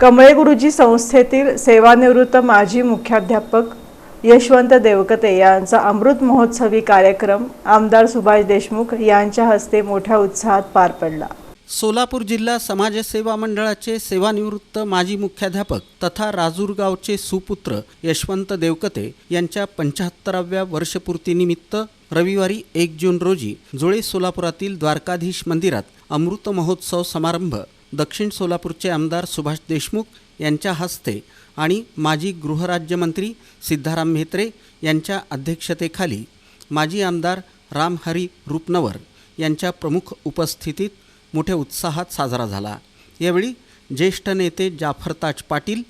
कमळे गुरुजी संस्थेतील सेवानिवृत्त माजी मुख्याध्यापक यशवंत देवकते यांचा अमृत महोत्सवी कार्यक्रम आमदार सुभाष देशमुख यांच्या हस्ते मोठ्या उत्साहात पार पडला. सोलापूर जिल्हा समाजसेवा मंडळाचे सेवानिवृत्त माजी मुख्याध्यापक तथा राजूरगावचे सुपुत्र यशवंत देवकते यांच्या पंच्याहत्तराव्या वर्षपूर्तीनिमित्त रविवारी एक जून रोजी जुळे सोलापुरातील द्वारकाधीश मंदिरात अमृत महोत्सव समारंभ दक्षिण सोलापूरचे आमदार सुभाष देशमुख यांच्या हस्ते आणि माजी गृहराज्यमंत्री सिद्धाराम म्हेत्रे यांच्या अध्यक्षतेखाली माजी आमदार रामहरी रुपनवर यांच्या प्रमुख उपस्थितीत मोठ्या उत्साहात साजरा झाला. यावेळी ज्येष्ठ नेते Jafar Taj Patil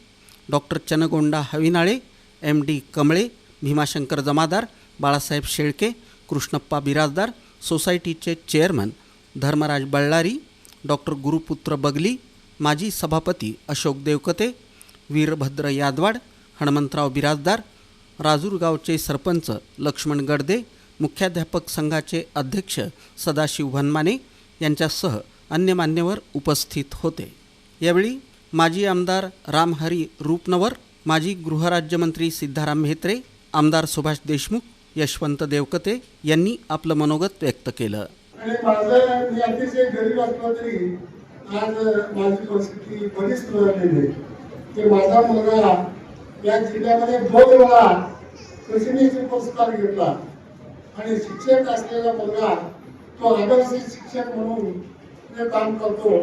doctor Changonda Havinale M D Kamale Bhimashankar Jamadar Balasaheb Shelke Krishnappa Birajdar सोसायटीचे चेअरमन धर्मराज बळ्ळारी डॉक्टर गुरुपुत्र बगली माजी सभापती अशोक देवकते वीरभद्र यादवाड हनुमंतराव बिराजदार राजूरगावचे सरपंच लक्ष्मण गडदे मुख्याध्यापक संघाचे अध्यक्ष सदाशिव भनमाने यांच्यासह अन्य मान्यवर उपस्थित होते. यावेळी माजी आमदार रामहरी रूपनवर माजी गृहराज्यमंत्री सिद्धाराम म्हेत्रे आमदार सुभाष देशमुख यशवंत देवकते यांनी आपलं मनोगत व्यक्त केलं. आणि माझं मी अतिशय गरीब असलो तरी आज माझी परिस्थिती बरीच सुधारलेली आहे. की माझा मुलगा या जिल्ह्यामध्ये दोन वेळा कृषीनेचे पुरस्कार घेतला. आणि शिक्षक असलेला मुलगा तो आदर्श शिक्षक म्हणून ते काम करतो.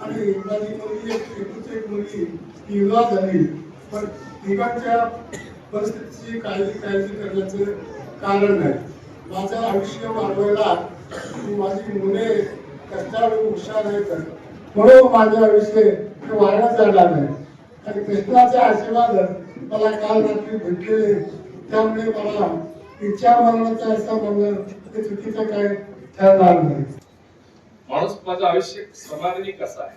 आणि माझी मुलगी एक एकूच एक मुलगी ती विवाह झाली. पण तिघांच्या परिस्थितीची काळजी काळजी करण्याचं कारण नाही. माझं आयुष्य वाढवायला माझी मुले कष्टाळू हुशार आहेत. म्हणून माझ्या आयुष्य हे वाढत जाणार नाही आणि कृष्णाचे आशीर्वाद मला काल रात्री भेटलेले. त्यामुळे मला इच्छा मरणाचं असं म्हणणं हे चुकीचं काय ठरणार नाही. माणूस माझं आयुष्य समाधानी कसा आहे?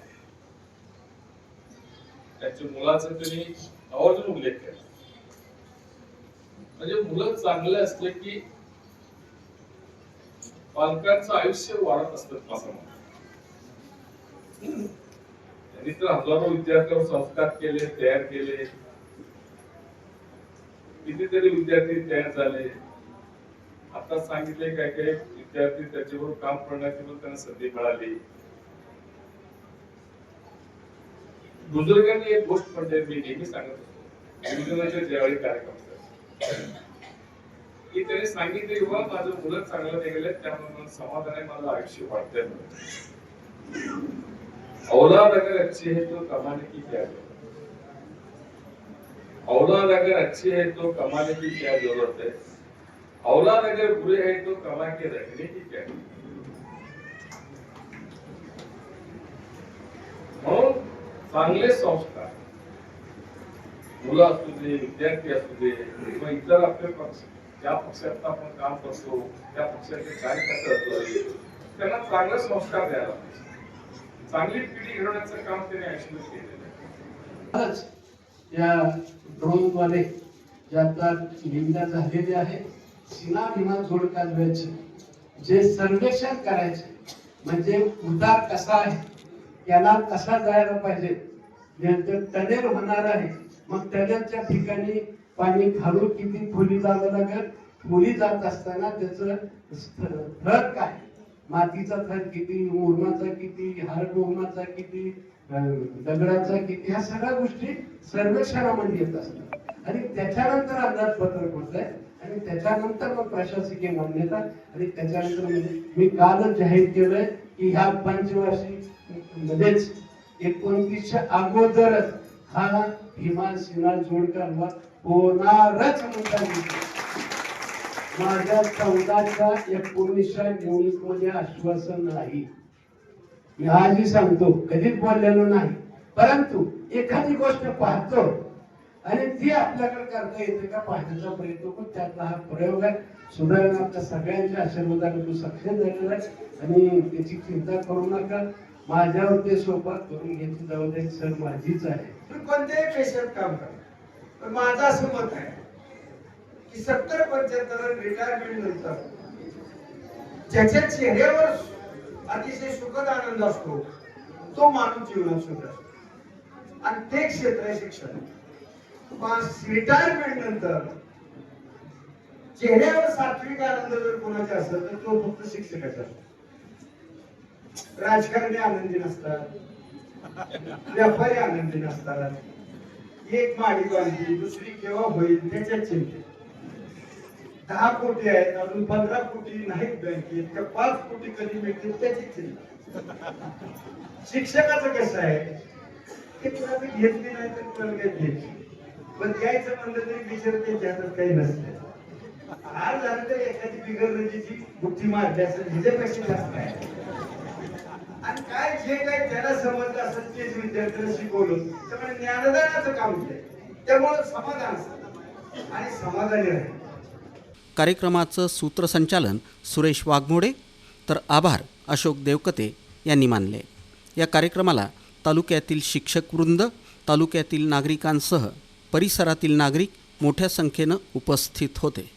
त्याच्या मुलाचा त्यांनी आवर्जून उल्लेख केला म्हणजे मुलं चांगले असले की पालकांचं आयुष्य वाढत असतं माझं त्यांनी तर हजारो विद्यार्थ्यांवर संस्कार केले तयार केले. कितीतरी विद्यार्थी तयार झाले. आता सांगितले काय काय विद्यार्थी त्याच्यावर काम करण्याची पण त्यांना संधी मिळाली. बुजुर्गांनी एक गोष्ट म्हणजे मी नेहमी सांगत होतो बुजुर्गांचे ज्यावेळी कार्यक्रम की त्याने सांगितले युवा माझं मुलं चांगलं निघाले त्यामुळे समाधान आहे मला आयुष्य वाढतंय म्हणून. औलाद अगर अच्छी है तो कमाने की क्या जरूरत औलाद अगर अच्छी है तो कमाने की क्या जरूरत है? औलाद अगर बुरे है तो कमा के रखने की क्या म्हणून चांगले संस्कार मुलं असू दे विद्यार्थी असू दे किंवा इतर आपले पक्ष ज्या पक्षात आपण काम करतो त्या पक्षाचे कार्यकर्ते असतो त्यांना चांगला संस्कार द्यायला पाहिजे. चांगली पिढी घडवण्याचं काम त्याने आयुष्यात केलेलं आहे. या ड्रोनद्वारे जे आता निविदा झालेले आहे सीना विमान जोड कालव्याचे. जे सर्वेक्षण करायचे म्हणजे उतार कसा आहे याला कसा जायला पाहिजे नंतर टनेल होणार आहे. मग टनेलच्या ठिकाणी पाणी खालून किती खोली जावं लागेल? खोली जात असताना त्याचं थर काय? मातीचा थर किती मोरमाचा किती हारड किती दगडाचा किती ह्या सगळ्या गोष्टी सर्वेक्षणामध्ये येत असतात. आणि त्याच्यानंतर अंदाजपत्रक होत आहे आणि त्याच्यानंतर मग प्रशासकीय मान्यता आणि त्याच्यानंतर म्हणजे मी कालच जाहीर केलंय की ह्या पंचवार्षिक मध्येच एकोणतीसच्या अगोदरच हा भीमा सिन्हा जोडकर होणारच माझ्या चौदाच्या एकोणीसच्या निवडणुकीमध्ये आश्वासन नाही. मी आजही सांगतो कधीच बोललेलो नाही. परंतु एखादी गोष्ट पाहतो आणि ती आपल्याकडे करता येते का पाहण्याचा प्रयत्न पण त्यातला हा प्रयोग आहे. सुधारणा आपल्या सगळ्यांच्या आशीर्वादाने तू सक्षम झालेला आहे आणि त्याची चिंता करू नका. माझ्यावर ते सोबत करून घ्यायची जबाबदारी सर माझीच आहे. तू कोणत्याही पेशात काम करा. पण माझं असं मत आहे की सत्तर पंच्याहत्तर रिटायरमेंट नंतर ज्याच्या चेहऱ्यावर अतिशय सुखद आनंद असतो तो माणूस जीवनात सुख असतो. आणि ते क्षेत्र आहे शिक्षण. रिटायरमेंट नंतर चेहऱ्यावर सात्विक आनंद जर कोणाचा असेल तर तो फक्त शिक्षकाचा असतो. राजकारणी आनंदी नसतात. व्यापारी आनंदी नसतात. एक माडी बांधली दुसरी केव्हा होईल त्याच्या चिंते. दहा कोटी आहेत अजून पंधरा कोटी नाहीत बँकेत तर पाच कोटी कधी मिळतील त्याची चिंता. शिक्षकाचं कसं आहे? ते कुणाचं घेतली नाही तर कुणाला काही घ्यायची पण द्यायचं म्हणलं तरी विचार त्यांच्या हातात काही नसते. आज झालं तर एखादी बिगर रजेची बुद्धी मारली असेल हिच्यापेक्षा जास्त आहे. आणि काय जे काय त्याला समजलं असेल तेच विद्यार्थ्यांना शिकवलं. त्यामुळे ज्ञानदानाचं काम केलं. त्यामुळे समाधान आणि समाधानी राहील. कार्यक्रमाचं सूत्रसंचालन सुरेश वाघमोडे. तर आभार अशोक देवकते यांनी मानले. या कार्यक्रमाला तालुक्यातील शिक्षकवृंद तालुक्यातील नागरिकांसह परिसरातील नागरिक मोठ्या संख्येनं उपस्थित होते.